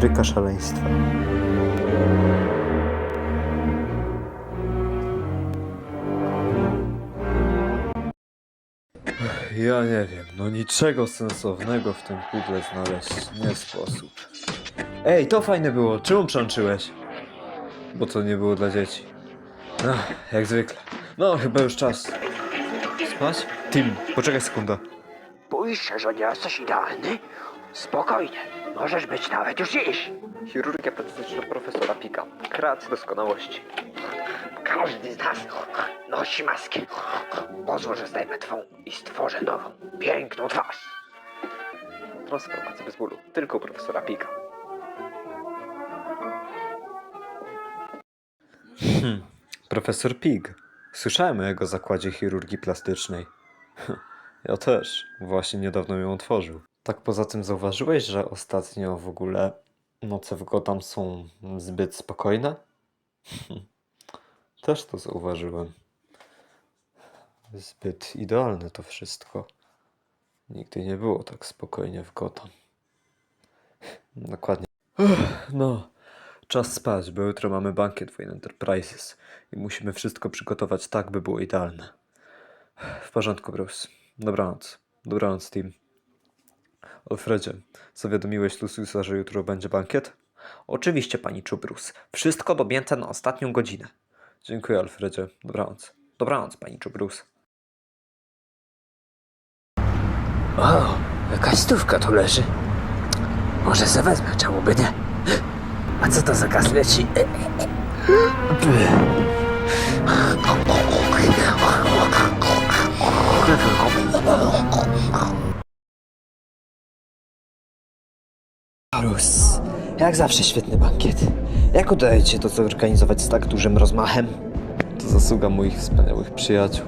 Fabryka szaleństwa. Ja nie wiem, no niczego sensownego w tym pudle znaleźć nie sposób. Ej, to fajne było, czemu przączyłeś? Bo to nie było dla dzieci. No, jak zwykle. No, chyba już czas. Spać? Tim, poczekaj sekunda. Bójesz się, że nie jesteś idealny? Spokojnie, możesz być nawet już dziś. Chirurgia plastyczna profesora Pika. Kreacja doskonałości. Każdy z nas nosi maskę. Pozwól, że zdejmę twą i stworzę nową, piękną twarz. Transformacja bez bólu. Tylko u profesora Pika. Hmm. Profesor Pig. Słyszałem o jego zakładzie chirurgii plastycznej. Ja też. Właśnie niedawno ją otworzył. Tak poza tym zauważyłeś, że ostatnio w ogóle noce w Gotham są zbyt spokojne? Też to zauważyłem. Zbyt idealne to wszystko. Nigdy nie było tak spokojnie w Gotham. Dokładnie. No, czas spać, bo jutro mamy bankiet w Enterprises i musimy wszystko przygotować tak, by było idealne. W porządku, Bruce. Dobranoc. Dobranoc, Tim. Alfredzie, zawiadomiłeś Luciusa, że jutro będzie bankiet? Oczywiście, pani Czubrus. Wszystko dobięte na ostatnią godzinę. Dziękuję, Alfredzie. Dobranoc. Dobranoc, pani Czubrus. O, jakaś stówka tu leży. Może se wezmę, czemu by nie? A co to za gaz leci? E, e, e. Rus, jak zawsze świetny bankiet. Jak udaje ci się to zorganizować z tak dużym rozmachem? To zasługa moich wspaniałych przyjaciół.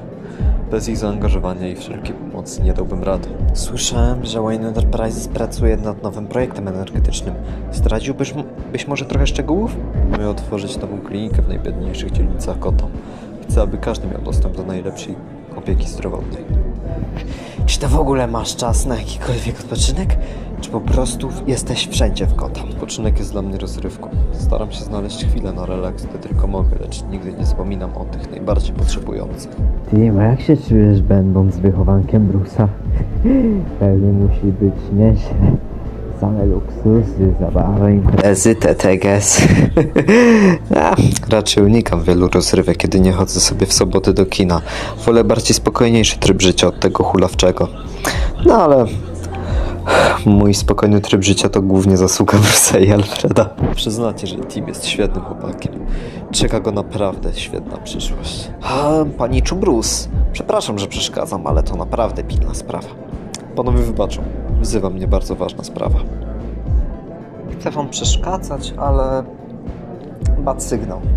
Bez ich zaangażowania i wszelkiej pomocy nie dałbym rady. Słyszałem, że Wayne Enterprises pracuje nad nowym projektem energetycznym. Zdradziłbyś byś może trochę szczegółów? Mamy otworzyć nową klinikę w najbiedniejszych dzielnicach Gotham. Chcę, aby każdy miał dostęp do najlepszej opieki zdrowotnej. Czy to w ogóle masz czas na jakikolwiek odpoczynek? Czy po prostu jesteś wszędzie w Gotham? Odpoczynek jest dla mnie rozrywką. Staram się znaleźć chwilę na relaks, gdy tylko mogę, lecz nigdy nie zapominam o tych najbardziej potrzebujących. Tim, a jak się czujesz będąc wychowankiem Brusa? Pewnie musi być nieźle. Same luksusy, zabawy, imprezy. Ezy, TTGS. A, raczej unikam wielu rozrywek, kiedy nie chodzę sobie w soboty do kina. Wolę bardziej spokojniejszy tryb życia od tego hulawczego. No ale mój spokojny tryb życia to głównie zasługa Bruce'a i Alfreda. Przyznacie, że Tim jest świetnym chłopakiem. Czeka go naprawdę świetna przyszłość. A, pani Bruce, przepraszam, że przeszkadzam, ale to naprawdę pilna sprawa. Panowie wybaczą. Wzywa mnie bardzo ważna sprawa. Chcę wam przeszkadzać, ale... Bad sygnał.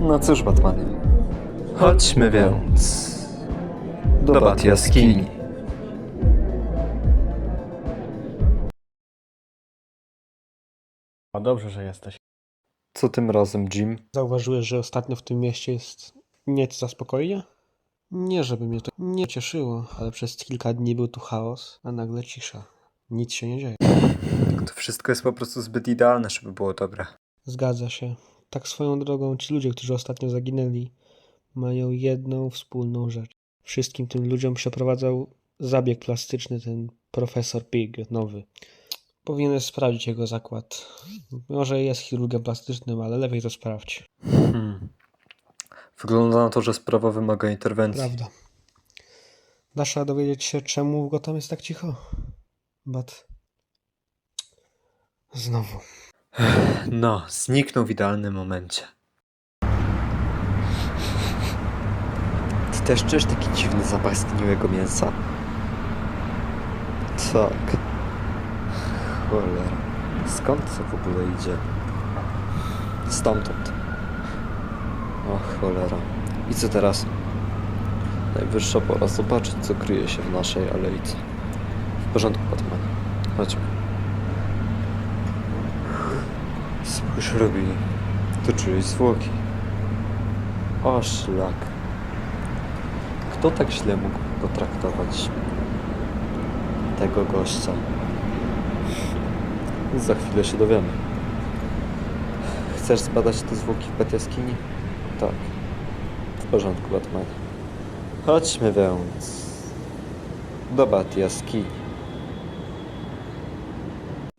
No cóż, Batmanie. Chodźmy więc do Bat jaskini. A dobrze, że jesteś. Co tym razem, Jim? Zauważyłeś, że ostatnio w tym mieście jest nieco za spokojnie? Nie, żeby mnie to nie cieszyło, ale przez kilka dni był tu chaos, a nagle cisza. Nic się nie dzieje. To wszystko jest po prostu zbyt idealne, żeby było dobre. Zgadza się. Tak swoją drogą, ci ludzie, którzy ostatnio zaginęli, mają jedną wspólną rzecz. Wszystkim tym ludziom przeprowadzał zabieg plastyczny ten profesor Pig, nowy. Powinieneś sprawdzić jego zakład. Może jest chirurgiem plastycznym, ale lepiej to sprawdź. Hmm. Wygląda na to, że sprawa wymaga interwencji. Prawda. Dasz radę dowiedzieć się, czemu w Gotham jest tak cicho? Bat. Znowu. No, zniknął w idealnym momencie. Ty też czujesz taki dziwny zapach zgniłego mięsa? Tak. Cholera. Skąd to w ogóle idzie? Stamtąd. O cholera. I co teraz? Najwyższa pora zobaczyć, co kryje się w naszej alejce. W porządku, Batman. Chodźmy. Spójrz, Robi. Tu czyjeś zwłoki. O, szlak. Kto tak źle mógł potraktować tego gościa? Za chwilę się dowiemy. Chcesz zbadać te zwłoki w Bat jaskini? Tak. W porządku, Batman. Chodźmy więc do Bat jaskini.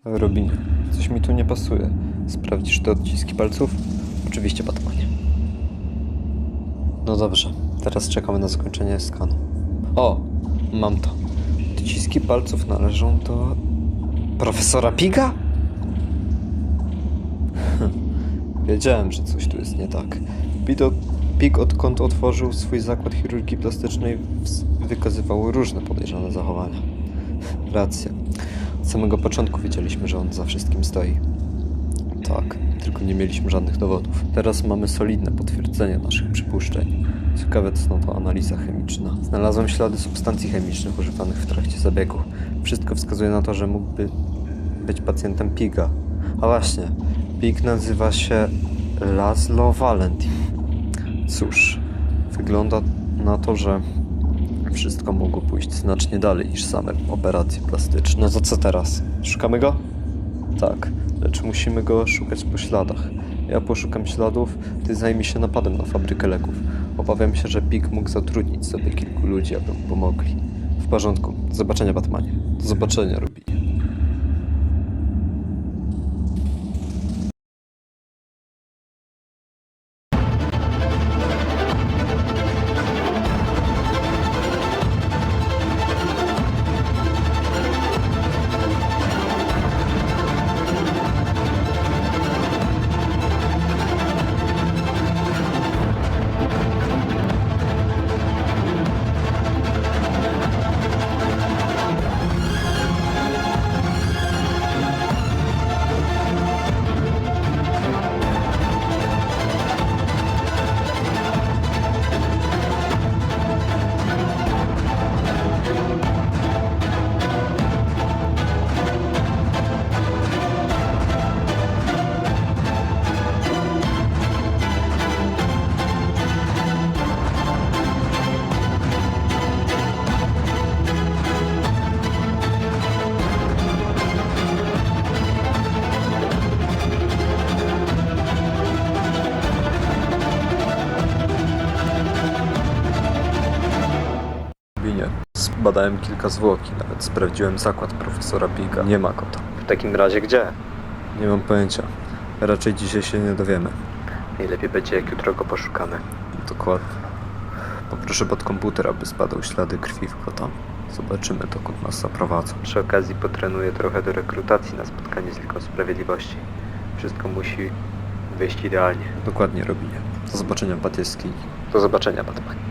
Robinie, coś mi tu nie pasuje. Sprawdzisz te odciski palców? Oczywiście, Batmanie. No dobrze, teraz czekamy na zakończenie skanu. O, mam to. Odciski palców należą do profesora Piga? Wiedziałem, że coś tu jest nie tak. Pig, od, Pig odkąd otworzył swój zakład chirurgii plastycznej, wykazywał różne podejrzane zachowania. Racja. Od samego początku wiedzieliśmy, że on za wszystkim stoi. Tak, tylko nie mieliśmy żadnych dowodów. Teraz mamy solidne potwierdzenie naszych przypuszczeń. Ciekawe, co to analiza chemiczna. Znalazłem ślady substancji chemicznych używanych w trakcie zabiegu. Wszystko wskazuje na to, że mógłby być pacjentem Piga. A właśnie, Pig nazywa się Laszlo Valentin. Cóż, wygląda na to, że wszystko mogło pójść znacznie dalej niż same operacje plastyczne. No to co teraz? Szukamy go? Tak, lecz musimy go szukać po śladach. Ja poszukam śladów, ty zajmij się napadem na fabrykę leków. Obawiam się, że Pig mógł zatrudnić sobie kilku ludzi, aby mu pomogli. W porządku. Do zobaczenia, Batmanie. Do zobaczenia, Rubinie. Zbadałem kilka zwłoki, nawet sprawdziłem zakład profesora Piga. Nie ma go tam. W takim razie gdzie? Nie mam pojęcia. Raczej dzisiaj się nie dowiemy. Najlepiej będzie, jak jutro go poszukamy. Dokładnie. Poproszę pod komputer, aby zbadał ślady krwi w Gotham. Zobaczymy, dokąd nas zaprowadzą. Przy okazji potrenuję trochę do rekrutacji na spotkanie z Ligą Sprawiedliwości. Wszystko musi wyjść idealnie. Dokładnie, Robinie. Do zobaczenia, Batieski. Do zobaczenia, Batman.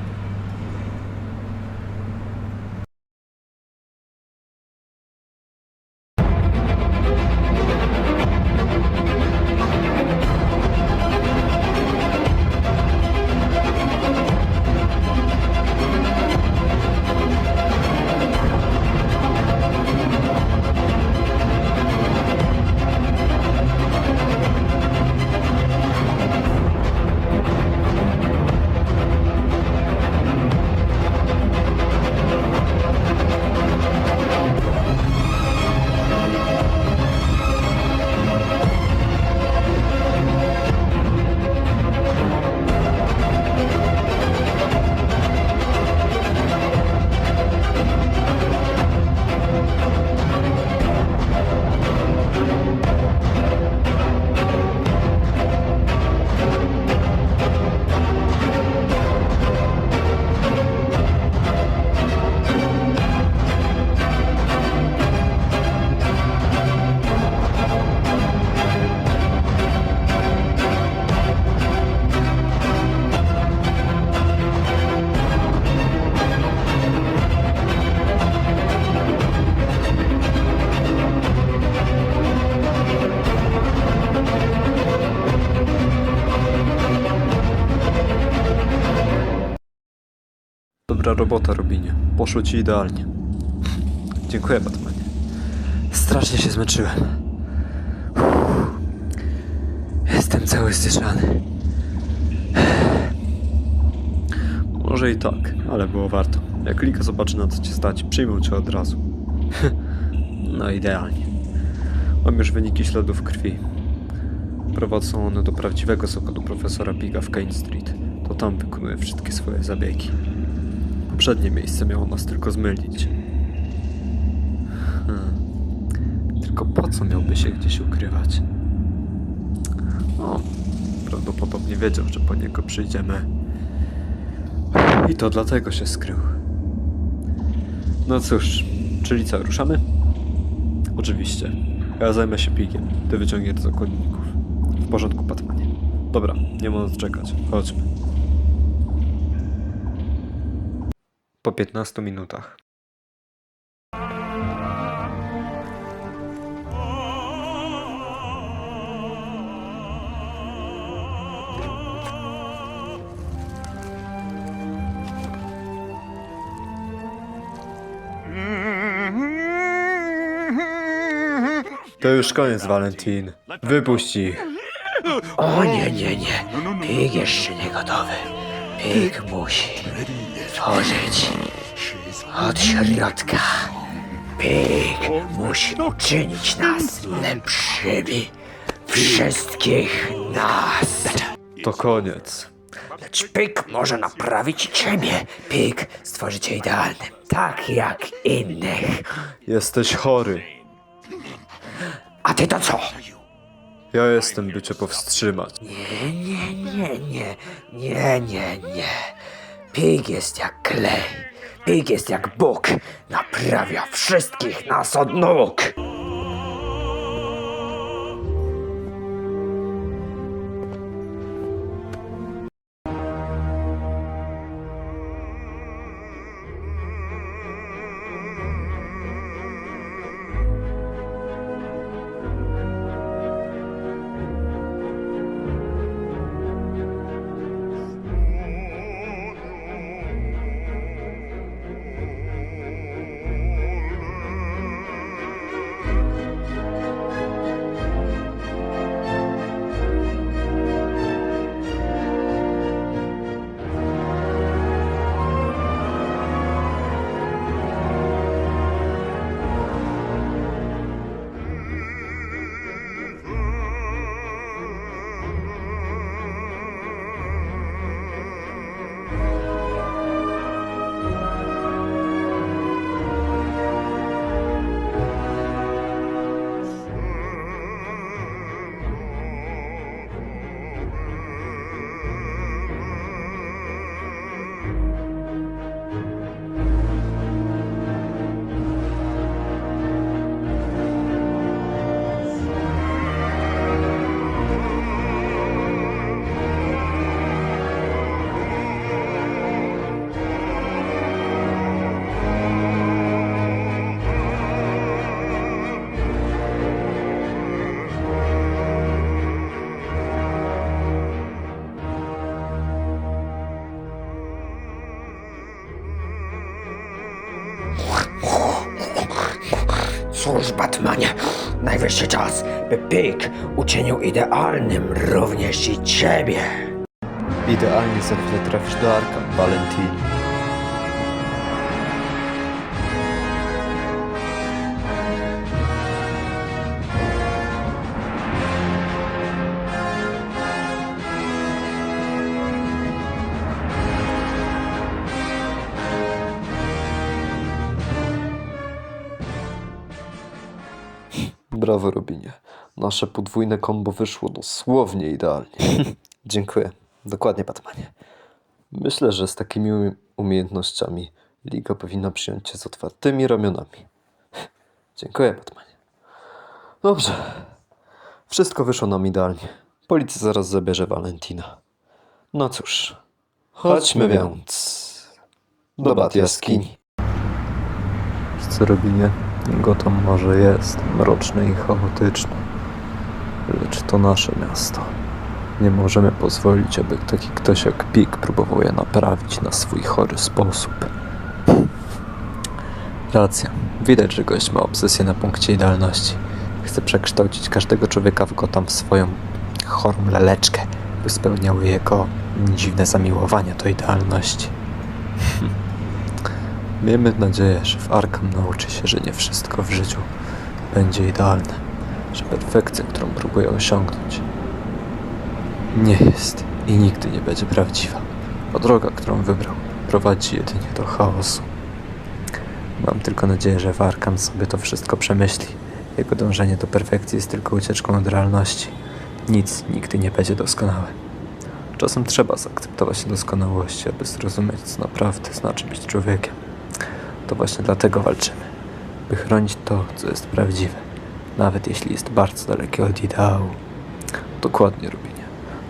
Robota, Robinie. Poszło ci idealnie. Dziękuję, Batmanie. Strasznie się zmęczyłem. Uff. Jestem cały styszany. Może i tak, ale było warto. Jak Lika zobaczy na co cię stać, przyjmą cię od razu. no idealnie. Mam już wyniki śladów krwi. Prowadzą one do prawdziwego zakładu profesora Piga w Kane Street. To tam wykonuje wszystkie swoje zabiegi. Poprzednie miejsce miało nas tylko zmylić. Hmm. Tylko po co miałby się gdzieś ukrywać? No, prawdopodobnie wiedział, że po niego przyjdziemy. I to dlatego się skrył. No cóż, czyli co, ruszamy? Oczywiście. Ja zajmę się pigiem. Ty wyciągniesz do zakładników. W porządku, Batmanie. Dobra, nie nas czekać. Chodźmy. Po 15 minutach. To już koniec, Valentin. Wypuść ich. O nie, nie, nie. Pig jeszcze nie gotowy. Pig musi tworzyć od środka. Pig musi uczynić nas lepszymi. Wszystkich nas. To koniec. Lecz Pig może naprawić ciebie. Pig stworzy cię idealnym, tak jak innych. Jesteś chory. A ty to co? Ja jestem, by cię powstrzymać. Nie, nie, nie, nie, nie, nie, nie. Pig jest jak klej. Pig jest jak Bóg. Naprawia wszystkich nas od nóg. Cóż, Batmanie, najwyższy czas, by Pig uczynił idealnym również i ciebie. Idealnie za chwilę trafisz do Arkham, Brawo, Robinie. Nasze podwójne kombo wyszło dosłownie idealnie. Dziękuję. Dokładnie, Batmanie. Myślę, że z takimi umie- umiejętnościami Liga powinna przyjąć cię z otwartymi ramionami. Dziękuję, Batmanie. Dobrze. Wszystko wyszło nam idealnie. Policja zaraz zabierze Valentina. No cóż. Chodźmy więc do Bat jaskini. Co Robinie? Gotham może jest mroczny i chaotyczny, lecz to nasze miasto. Nie możemy pozwolić, aby taki ktoś jak Pig próbował je naprawić na swój chory sposób. Racja. Widać, że gość ma obsesję na punkcie idealności. Chce przekształcić każdego człowieka w Gotham w swoją chorą leleczkę, by spełniały jego dziwne zamiłowania do idealności. Miejmy nadzieję, że w Arkham nauczy się, że nie wszystko w życiu będzie idealne. że perfekcja, którą próbuję osiągnąć, nie jest i nigdy nie będzie prawdziwa. A droga, którą wybrał, prowadzi jedynie do chaosu. Mam tylko nadzieję, że Warkan sobie to wszystko przemyśli. Jego dążenie do perfekcji jest tylko ucieczką od realności. Nic nigdy nie będzie doskonałe. Czasem trzeba zaakceptować niedoskonałości, aby zrozumieć, co naprawdę znaczy być człowiekiem. To właśnie dlatego walczymy, by chronić to, co jest prawdziwe, nawet jeśli jest bardzo dalekie od ideału. Dokładnie, Rubinie.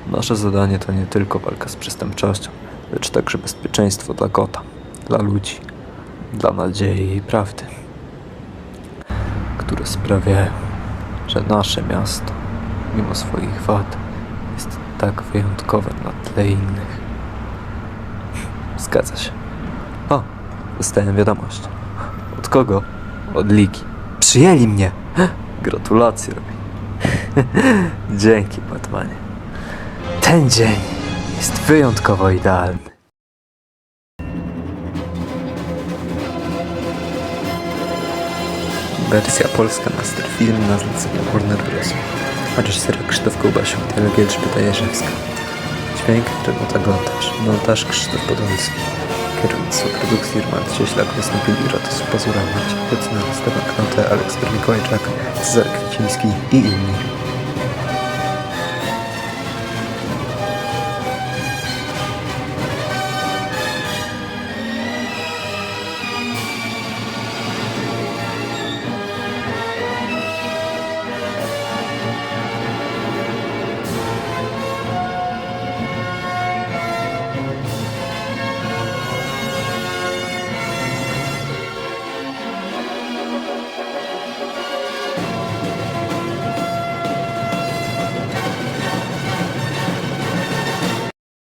Nasze zadanie to nie tylko walka z przestępczością, lecz także bezpieczeństwo dla kota, dla ludzi, dla nadziei i prawdy, które sprawiają, że nasze miasto, mimo swoich wad, jest tak wyjątkowe na tle innych. Zgadza się. O, dostałem wiadomość. Od kogo? Od Ligi. Przyjęli mnie! Gratulacje, Robi. Dzięki, Batmanie. Ten dzień jest wyjątkowo idealny. Wersja polska Master Film na zlecenie Warner Bros. Reżyser Krzysztof Kołbasiuk, dialog Elżbieta Jerzewska. Dźwięk Renata Gontarz, montaż Krzysztof Podolski. Kierownictwo produkcji Roman Cieślak wystąpili Ratos Pazura, Maciej Pytna, Stefan Knote, Aleks Mikołajczak, Cezar Kwiciński i inni.